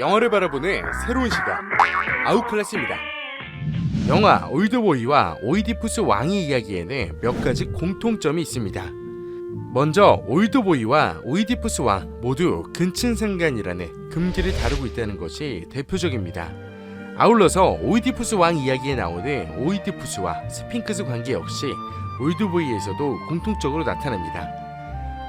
영화를 바라보는 새로운 시각 아웃클래스입니다. 영화 올드보이와 오이디푸스 왕의 이야기에는 몇 가지 공통점이 있습니다. 먼저 올드보이와 오이디푸스 왕 모두 근친상간이라는 금기를 다루고 있다는 것이 대표적입니다. 아울러서 오이디푸스 왕 이야기에 나오는 오이디푸스와 스핑크스 관계 역시 올드보이에서도 공통적으로 나타납니다.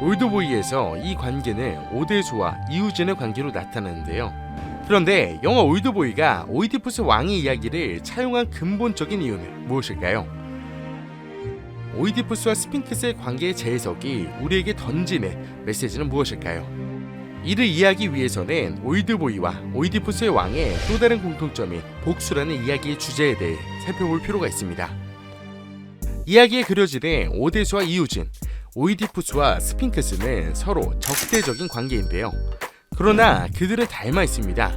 올드보이에서 이 관계는 오대수와 이우진의 관계로 나타나는데요. 그런데 영화 올드보이가 오이디푸스 왕의 이야기를 차용한 근본적인 이유는 무엇일까요? 오이디푸스와 스핑크스의 관계의 재해석이 우리에게 던지는 메시지는 무엇일까요? 이를 이해하기 위해서는 올드보이와 오이디푸스의 왕의 또 다른 공통점인 복수라는 이야기의 주제에 대해 살펴볼 필요가 있습니다. 이야기에 그려지는 오대수와 이우진, 오이디푸스와 스핑크스는 서로 적대적인 관계인데요. 그러나 그들은 닮아 있습니다.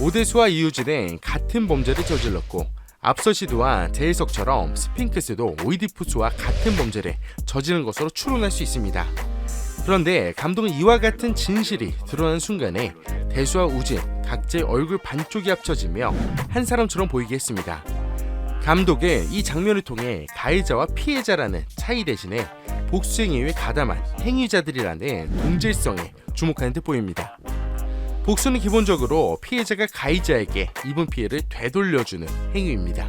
오데수와 이유진은 같은 범죄를 저질렀고 앞서 시도한 재해석처럼 스핑크스도 오이디푸스와 같은 범죄를 저지른 것으로 추론할 수 있습니다. 그런데 감독은 이와 같은 진실이 드러난 순간에 대수와 우진 각자의 얼굴 반쪽이 합쳐지며 한 사람처럼 보이게 했습니다. 감독은 이 장면을 통해 가해자와 피해자라는 차이 대신에 복수 행위에 가담한 행위자들이라는 동질성에 주목하는 듯 보입니다. 복수는 기본적으로 피해자가 가해자에게 입은 피해를 되돌려주는 행위입니다.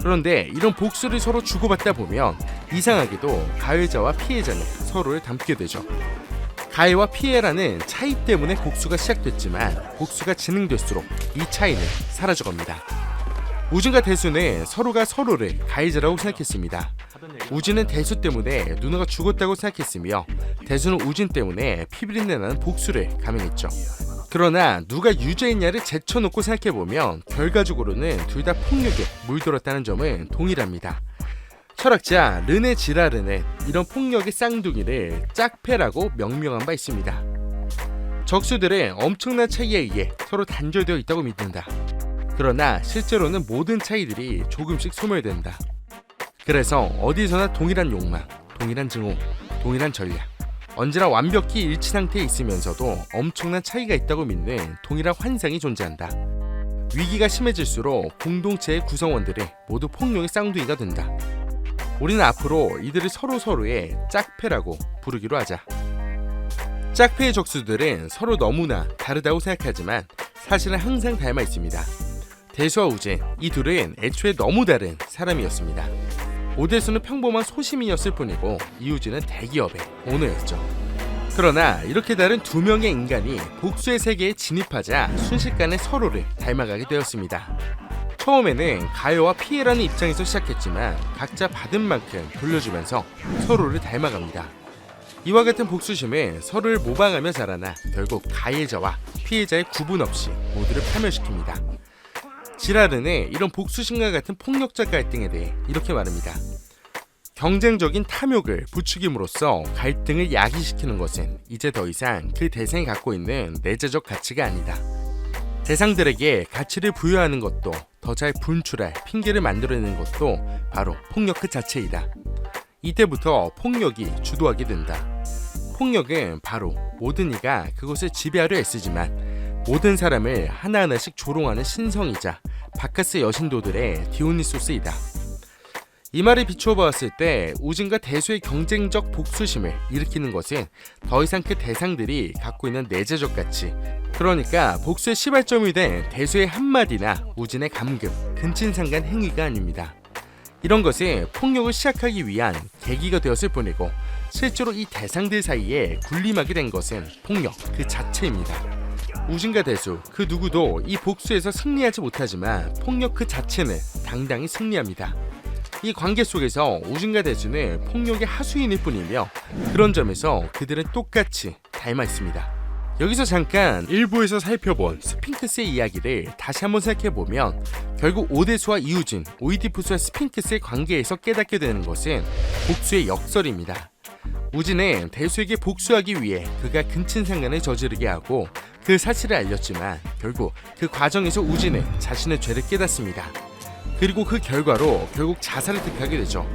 그런데 이런 복수를 서로 주고받다 보면 이상하게도 가해자와 피해자는 서로를 닮게 되죠. 가해와 피해라는 차이 때문에 복수가 시작됐지만 복수가 진행될수록 이 차이는 사라져갑니다. 우진과 대수는 서로가 서로를 가해자라고 생각했습니다. 우진은 대수 때문에 누나가 죽었다고 생각했으며 대수는 우진 때문에 피비린내 나는 복수를 감행했죠. 그러나 누가 유죄했냐를 제쳐놓고 생각해보면 결과적으로는 둘 다 폭력에 물들었다는 점은 동일합니다. 철학자 르네 지라르는 이런 폭력의 쌍둥이를 짝패라고 명명한 바 있습니다. 적수들은 엄청난 차이에 의해 서로 단절되어 있다고 믿는다. 그러나 실제로는 모든 차이들이 조금씩 소멸된다. 그래서 어디서나 동일한 욕망, 동일한 증오, 동일한 전략, 언제나 완벽히 일치 상태에 있으면서도 엄청난 차이가 있다고 믿는 동일한 환상이 존재한다. 위기가 심해질수록 공동체의 구성원들이 모두 폭력의 쌍둥이가 된다. 우리는 앞으로 이들을 서로 서로의 짝패라고 부르기로 하자. 짝패의 적수들은 서로 너무나 다르다고 생각하지만 사실은 항상 닮아 있습니다. 대수와 우진 이 둘은 애초에 너무 다른 사람이었습니다. 오대수는 평범한 소시민이었을 뿐이고 이우진은 대기업의 오너였죠. 그러나 이렇게 다른 두 명의 인간이 복수의 세계에 진입하자 순식간에 서로를 닮아가게 되었습니다. 처음에는 가해와 피해라는 입장에서 시작했지만 각자 받은 만큼 돌려주면서 서로를 닮아갑니다. 이와 같은 복수심은 서로를 모방하며 자라나 결국 가해자와 피해자의 구분 없이 모두를 파멸시킵니다. 지라르는 이런 복수심과 같은 폭력적 갈등에 대해 이렇게 말합니다. 경쟁적인 탐욕을 부추김으로써 갈등을 야기시키는 것은 이제 더 이상 그 대상이 갖고 있는 내재적 가치가 아니다. 대상들에게 가치를 부여하는 것도 더 잘 분출할 핑계를 만들어내는 것도 바로 폭력 그 자체이다. 이때부터 폭력이 주도하게 된다. 폭력은 바로 모든 이가 그것을 지배하려 애쓰지만 모든 사람을 하나하나씩 조롱하는 신성이자 바카스 여신도들의 디오니소스이다. 이 말을 비추어 보았을 때 우진과 대수의 경쟁적 복수심을 일으키는 것은 더 이상 그 대상들이 갖고 있는 내재적 가치 그러니까 복수의 시발점이 된 대수의 한마디나 우진의 감금, 근친상간 행위가 아닙니다. 이런 것은 폭력을 시작하기 위한 계기가 되었을 뿐이고 실제로 이 대상들 사이에 군림하게 된 것은 폭력 그 자체입니다. 우진과 대수 그 누구도 이 복수에서 승리하지 못하지만 폭력 그 자체는 당당히 승리합니다. 이 관계 속에서 우진과 대수는 폭력의 하수인일 뿐이며 그런 점에서 그들은 똑같이 닮아 있습니다. 여기서 잠깐 일부에서 살펴본 스핑크스의 이야기를 다시 한번 생각해보면 결국 오데수와 이우진, 오이디푸스와 스핑크스의 관계에서 깨닫게 되는 것은 복수의 역설입니다. 우진은 대수에게 복수하기 위해 그가 근친상간을 저지르게 하고 그 사실을 알렸지만 결국 그 과정에서 우진은 자신의 죄를 깨닫습니다. 그리고 그 결과로 결국 자살을 택하게 되죠.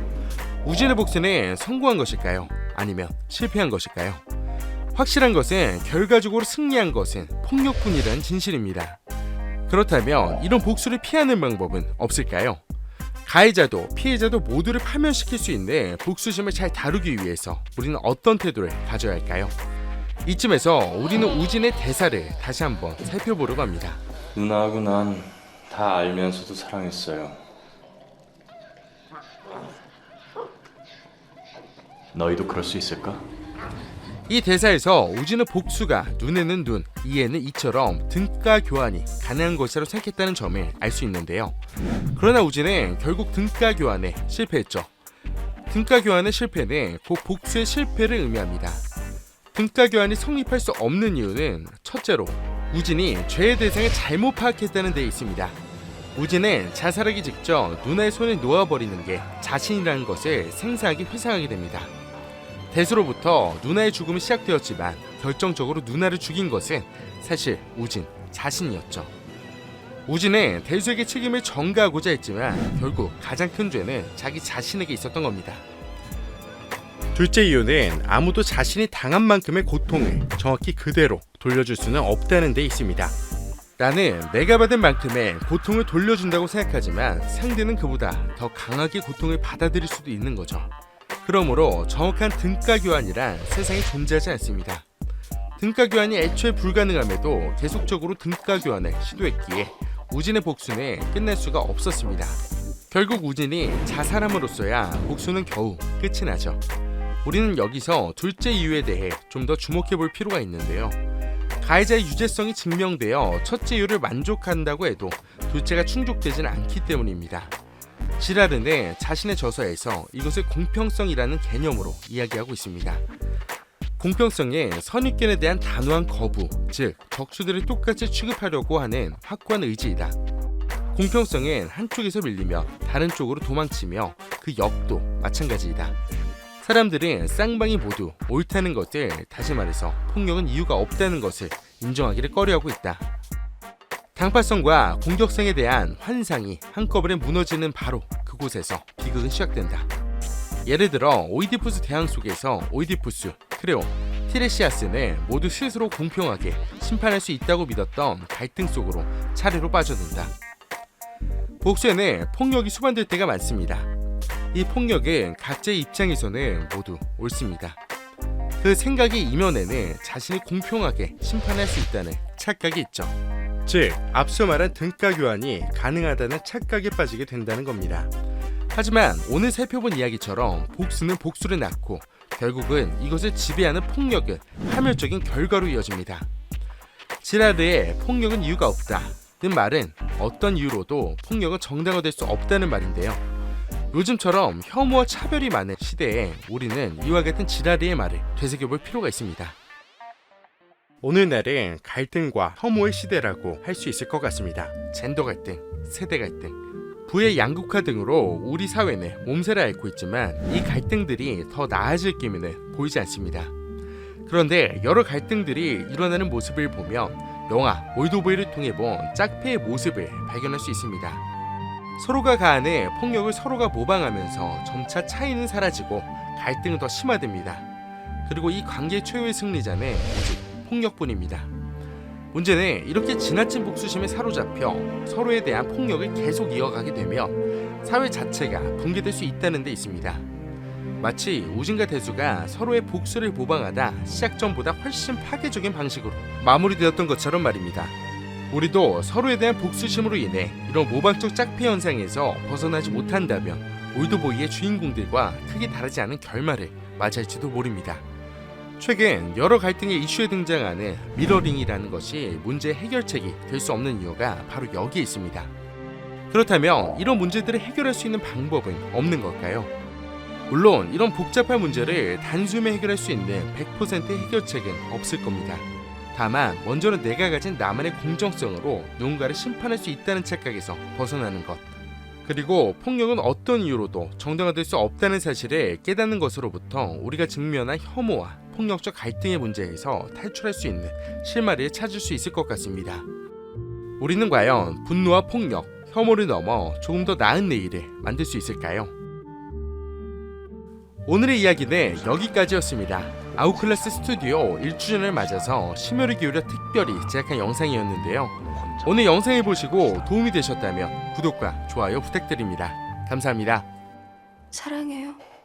우진의 복수는 성공한 것일까요? 아니면 실패한 것일까요? 확실한 것은 결과적으로 승리한 것은 폭력뿐이라는 진실입니다. 그렇다면 이런 복수를 피하는 방법은 없을까요? 가해자도 피해자도 모두를 파면시킬 수 있는 복수심을 잘 다루기 위해서 우리는 어떤 태도를 가져야 할까요? 이쯤에서 우리는 우진의 대사를 다시 한번 살펴보려고 합니다. 누나하고 난 다 알면서도 사랑했어요. 너희도 그럴 수 있을까? 이 대사에서 우진은 복수가 눈에는 눈, 이에는 이처럼 등가 교환이 가능한 것이라고 생각했다는 점을 알 수 있는데요. 그러나 우진은 결국 등가 교환에 실패했죠. 등가 교환의 실패는 곧 복수의 실패를 의미합니다. 등가 교환이 성립할 수 없는 이유는 첫째로 우진이 죄의 대상을 잘못 파악했다는 데 있습니다. 우진은 자살하기 직전 누나의 손을 놓아버리는 게 자신이라는 것을 생생하게 회상하게 됩니다. 대수로부터 누나의 죽음이 시작되었지만 결정적으로 누나를 죽인 것은 사실 우진 자신이었죠. 우진은 대수에게 책임을 전가하고자 했지만 결국 가장 큰 죄는 자기 자신에게 있었던 겁니다. 둘째 이유는 아무도 자신이 당한 만큼의 고통을 정확히 그대로 돌려줄 수는 없다는 데 있습니다. 나는 내가 받은 만큼의 고통을 돌려준다고 생각하지만 상대는 그보다 더 강하게 고통을 받아들일 수도 있는 거죠. 그러므로 정확한 등가 교환이란 세상에 존재하지 않습니다. 등가 교환이 애초에 불가능함에도 계속적으로 등가 교환을 시도했기에 우진의 복수는 끝날 수가 없었습니다. 결국 우진이 자살함으로써야 복수는 겨우 끝이 나죠. 우리는 여기서 둘째 이유에 대해 좀 더 주목해 볼 필요가 있는데요. 가해자의 유죄성이 증명되어 첫째 이유를 만족한다고 해도 둘째가 충족되지는 않기 때문입니다. 지라르는 자신의 저서에서 이것을 공평성이라는 개념으로 이야기하고 있습니다. 공평성은 선입견에 대한 단호한 거부, 즉 적수들을 똑같이 취급하려고 하는 확고한 의지이다. 공평성은 한쪽에서 밀리며 다른 쪽으로 도망치며 그 역도 마찬가지이다. 사람들은 쌍방이 모두 옳다는 것을 다시 말해서 폭력은 이유가 없다는 것을 인정하기를 꺼려하고 있다. 당파성과 공격성에 대한 환상이 한꺼번에 무너지는 바로 그곳에서 비극은 시작된다. 예를 들어 오이디푸스 대항 속에서 오이디푸스, 크레온, 티레시아스는 모두 스스로 공평하게 심판할 수 있다고 믿었던 갈등 속으로 차례로 빠져든다. 복수에는 폭력이 수반될 때가 많습니다. 이 폭력은 각자의 입장에서는 모두 옳습니다. 그 생각의 이면에는 자신이 공평하게 심판할 수 있다는 착각이 있죠. 즉, 앞서 말한 등가 교환이 가능하다는 착각에 빠지게 된다는 겁니다. 하지만 오늘 살펴본 이야기처럼 복수는 복수를 낳고 결국은 이것을 지배하는 폭력은 파멸적인 결과로 이어집니다. 지라드의 폭력은 이유가 없다. 는 말은 어떤 이유로도 폭력은 정당화될 수 없다는 말인데요. 요즘처럼 혐오와 차별이 많은 시대에 우리는 이와 같은 지라리의 말을 되새겨볼 필요가 있습니다. 오늘날은 갈등과 혐오의 시대라고 할 수 있을 것 같습니다. 젠더 갈등, 세대 갈등, 부의 양극화 등으로 우리 사회는 몸살을 앓고 있지만 이 갈등들이 더 나아질 기미는 보이지 않습니다. 그런데 여러 갈등들이 일어나는 모습을 보면 영화 올드보이를 통해 본 짝패의 모습을 발견할 수 있습니다. 서로가 가하는 폭력을 서로가 모방하면서 점차 차이는 사라지고 갈등은 더 심화됩니다. 그리고 이 관계 최후의 승리자는 오직 폭력뿐입니다. 문제는 이렇게 지나친 복수심에 사로잡혀 서로에 대한 폭력을 계속 이어가게 되면 사회 자체가 붕괴될 수 있다는 데 있습니다. 마치 우진과 대수가 서로의 복수를 모방하다 시작 전보다 훨씬 파괴적인 방식으로 마무리되었던 것처럼 말입니다. 우리도 서로에 대한 복수심으로 인해 이런 모방적 짝패 현상에서 벗어나지 못한다면 올드보이의 주인공들과 크게 다르지 않은 결말을 맞이할지도 모릅니다. 최근 여러 갈등의 이슈에 등장하는 미러링이라는 것이 문제 해결책이 될 수 없는 이유가 바로 여기에 있습니다. 그렇다면 이런 문제들을 해결할 수 있는 방법은 없는 걸까요? 물론 이런 복잡한 문제를 단숨에 해결할 수 있는 100%의 해결책은 없을 겁니다. 다만 먼저는 내가 가진 나만의 공정성으로 누군가를 심판할 수 있다는 착각에서 벗어나는 것. 그리고 폭력은 어떤 이유로도 정당화될 수 없다는 사실을 깨닫는 것으로부터 우리가 직면한 혐오와 폭력적 갈등의 문제에서 탈출할 수 있는 실마리를 찾을 수 있을 것 같습니다. 우리는 과연 분노와 폭력, 혐오를 넘어 조금 더 나은 내일을 만들 수 있을까요? 오늘의 이야기는 여기까지였습니다. 아웃클래스 스튜디오 1주년을 맞아서 심혈을 기울여 특별히 제작한 영상이었는데요. 오늘 영상을 보시고 도움이 되셨다면 구독과 좋아요 부탁드립니다. 감사합니다. 사랑해요.